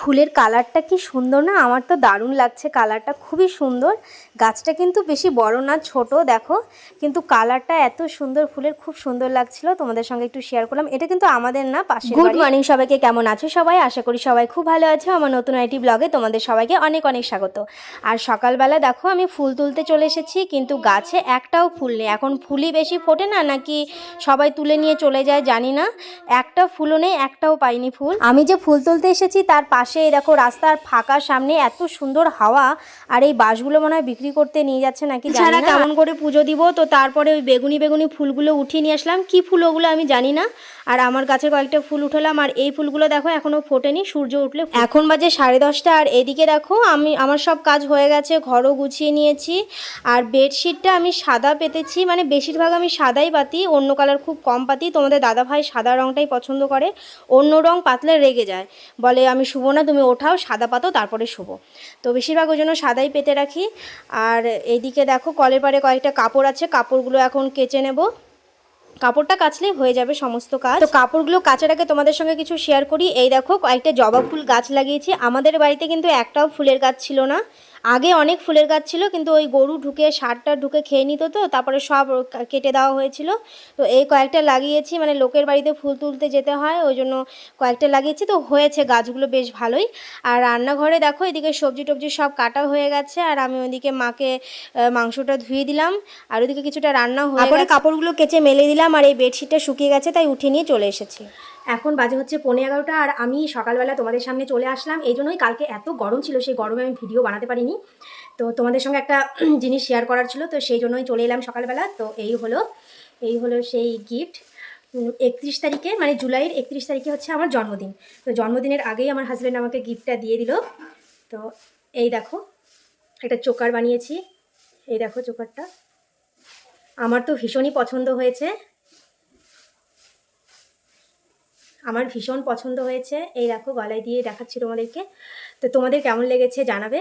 ফুলের কালারটা কি সুন্দর না? আমার তো দারুণ লাগছে কালারটা খুবই সুন্দর। গাছটা কিন্তু বেশি বড় না ছোট দেখো। কিন্তু কালারটা এত সুন্দর ফুলের খুব সুন্দর লাগছিল। তোমাদের সঙ্গে একটু শেয়ার করলাম। এটা কিন্তু আমাদের না পাশে গুড মর্নিং সবাইকে কেমন আছো সবাই? আশা করি সবাই খুব ভালো আছো। আমার নতুন আইটি ব্লগে তোমাদের সবাইকে অনেক অনেক স্বাগত। আর সকালবেলা দেখো আমি ফুল তুলতে চলে এসেছি কিন্তু গাছে একটাও ফুল নেই। এখন ফুলই বেশি ফোটে না নাকি সবাই তুলে নিয়ে চলে যায় জানি না। একটা ফুলও নেই একটাও পাইনি ফুল। আমি যে ফুল তুলতে এসেছি তার পাশে এই দেখো রাস্তার ফাঁকা সামনে এত সুন্দর হাওয়া আর এই বাঁশগুলো মনে হয় বিক্রি করতে নিয়ে যাচ্ছে নাকি ছাড়া কেমন করে পুজো দিব? তো তারপরে ওই বেগুনি বেগুনি ফুলগুলো উঠিয়ে নিয়ে আসলাম। কি ফুল ওগুলো আমি জানি না। আর আমার গাছের কয়েকটা ফুল উঠালাম। আর এই ফুলগুলো দেখো এখনও ফোটেনি সূর্য উঠলে এখন বাজে সাড়ে দশটা। আর এদিকে দেখো আমি আমার সব কাজ হয়ে গেছে ঘরও গুছিয়ে নিয়েছি। আর বেডশিটটা আমি সাদা পেতেছি মানে বেশিরভাগ আমি সাদাই পাতি অন্য কালার খুব কম পাতি। তোমাদের দাদা ভাই সাদা রঙটাই পছন্দ করে অন্য রং পাতলে রেগে যায়। বলে আমি না তুমি ওঠাও, সাদা পাতো, তারপরে শুবো। তো বেশিরভাগ ওই জন্য সাদাই পেতে রাখি। আর এদিকে দেখো, কলের পারে কয়েকটা কাপড় আছে, কাপড়গুলো এখন কেচে নেব। কাপড়টা কাচলেই হয়ে যাবে সমস্ত কাজ। তো কাপড়গুলো কাচার আগে তোমাদের সঙ্গে কিছু শেয়ার করি। এই দেখো, কয়েকটা জবা ফুল গাছ লাগিয়েছি। আমাদের বাড়িতে কিন্তু একটাও ফুলের গাছ ছিল না। আগে অনেক ফুলের গাছ ছিল কিন্তু ওই গরু ঢুকে সারটা ঢুকে খেয়ে নিত তো তারপরে সব কেটে দেওয়া হয়েছিল। তো এই কয়েকটা লাগিয়েছি মানে লোকের বাড়িতে ফুল তুলতে যেতে হয় ওই জন্য কয়েকটা লাগিয়েছি। তো হয়েছে গাছগুলো বেশ ভালোই। আর রান্নাঘরে দেখো এদিকে সবজি টবজি সব কাটা হয়ে গেছে আর আমি ওইদিকে মাকে মাংসটা ধুয়ে দিলাম। আর ওইদিকে কিছুটা রান্না হয়ে তারপরে কাপড়গুলো কেচে মেলে দিলাম আর এই বেডশিটটা শুকিয়ে গেছে তাই উঠিয়ে নিয়ে চলে এসেছি। এখন বাজে হচ্ছে পনেরো এগারোটা আর আমি সকালবেলা তোমাদের সামনে চলে আসলাম। এই জন্যই কালকে এত গরম ছিল, সেই গরমে আমি ভিডিও বানাতে পারিনি। তো তোমাদের সঙ্গে একটা জিনিস শেয়ার করার ছিল, তো সেই জন্যই চলে এলাম সকালবেলা। তো এই হলো এই হলো সেই গিফট একত্রিশ তারিখে মানে জুলাইয়ের একত্রিশ তারিখে হচ্ছে আমার জন্মদিন। তো জন্মদিনের আগেই আমার হাজব্যান্ড আমাকে গিফটটা দিয়ে দিল। তো এই দেখো, একটা চোকার বানিয়েছি। এই দেখো চোকারটা। আমার তো ভীষণই পছন্দ হয়েছে। আমার ভীষণ পছন্দ হয়েছে। এই দেখো, গলায় দিয়ে দেখাচ্ছি তোমাদেরকে। তো তোমাদের কেমন লেগেছে জানাবে?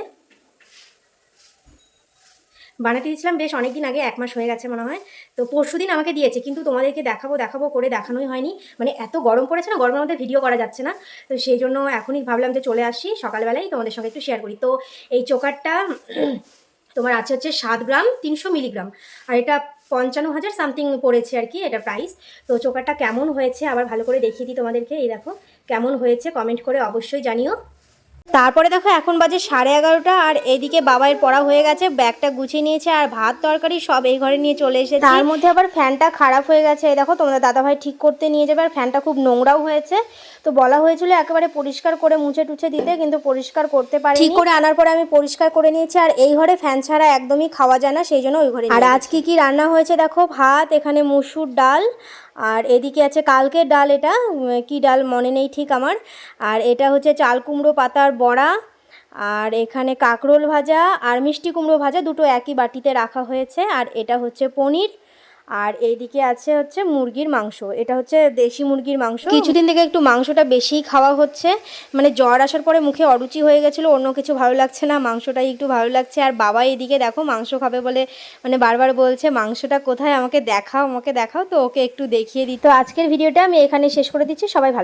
বানাতে দিয়েছিলাম বেশ অনেকদিন আগে, এক মাস হয়ে গেছে মনে হয়। তো পরশু দিন আমাকে দিয়েছে, কিন্তু তোমাদেরকে দেখাবো দেখাবো করে দেখানোই হয়নি। মানে এত গরম পড়েছে না, গরমের মধ্যে ভিডিও করা যাচ্ছে না। তো সেই জন্য এখনই ভাবলাম যে চলে আসি, সকালবেলায় তোমাদের সঙ্গে একটু শেয়ার করি। তো এই চোকারটা, তোমার আছে হচ্ছে সাত গ্রাম, তিনশো মিলিগ্রাম। আর এটা পঞ্চান্ন হাজার সামথিং পড়েছে আর কি এটা প্রাইস তো চোকারটা কেমন হয়েছে? আবার ভালো করে দেখিয়ে দিই তোমাদেরকে। এই দেখো, কেমন হয়েছে? কমেন্ট করে অবশ্যই জানিও। তারপরে দেখো এখন বাজে সাড়ে এগারোটা আর এদিকে বাবাইয়ের পড়া হয়ে গেছে ব্যাগটা গুছিয়ে নিয়েছে আর ভাত তরকারি সব এই ঘরে নিয়ে চলে এসেছে। তার মধ্যে আবার ফ্যানটা খারাপ হয়ে গেছে দেখো তোমাদের দাদাভাই ঠিক করতে নিয়ে যাবে আর ফ্যানটা খুব নোংরাও হয়েছে। তো বলা হয়েছিল একেবারে পরিষ্কার করে মুছে টুছে দিতে কিন্তু পরিষ্কার করতে পারি ঠিক করে আনার পরে আমি পরিষ্কার করে নিয়েছি আর এই ঘরে ফ্যান ছাড়া একদমই খাওয়া যায় না সেই জন্য ওই ঘরে আর আজকে কি রান্না হয়েছে দেখো? ভাত এখানে মুসুর ডাল আর এদিকে আছে কালকের ডাল এটা কি ডাল মনে নেই ঠিক আমার। আর এটা হচ্ছে চাল কুমড়ো পাতার বড়া, আর এখানে কাঁকরোল ভাজা আর মিষ্টি কুমড়ো ভাজা দুটো একই বাটিতে রাখা হয়েছে। আর এটা হচ্ছে পনির, আর এইদিকে আছে হচ্ছে মুরগির মাংস। এটা হচ্ছে দেশি মুরগির মাংস। কিছুদিন থেকে একটু মাংসটা বেশিই খাওয়া হচ্ছে। মানে জ্বর আসার পরে মুখে অরুচি হয়ে গেছিল, অন্য কিছু ভালো লাগছে না, মাংসটাই একটু ভালো লাগছে। আর বাবা এদিকে দেখো মাংস খাবে বলে মানে বারবার বলছে, মাংসটা কোথায়? আমাকে দেখাও আমাকে দেখাও। তো ওকে একটু দেখিয়ে দিই। তো আজকের ভিডিওটা আমি এখানে শেষ করে দিচ্ছি। সবাই ভালো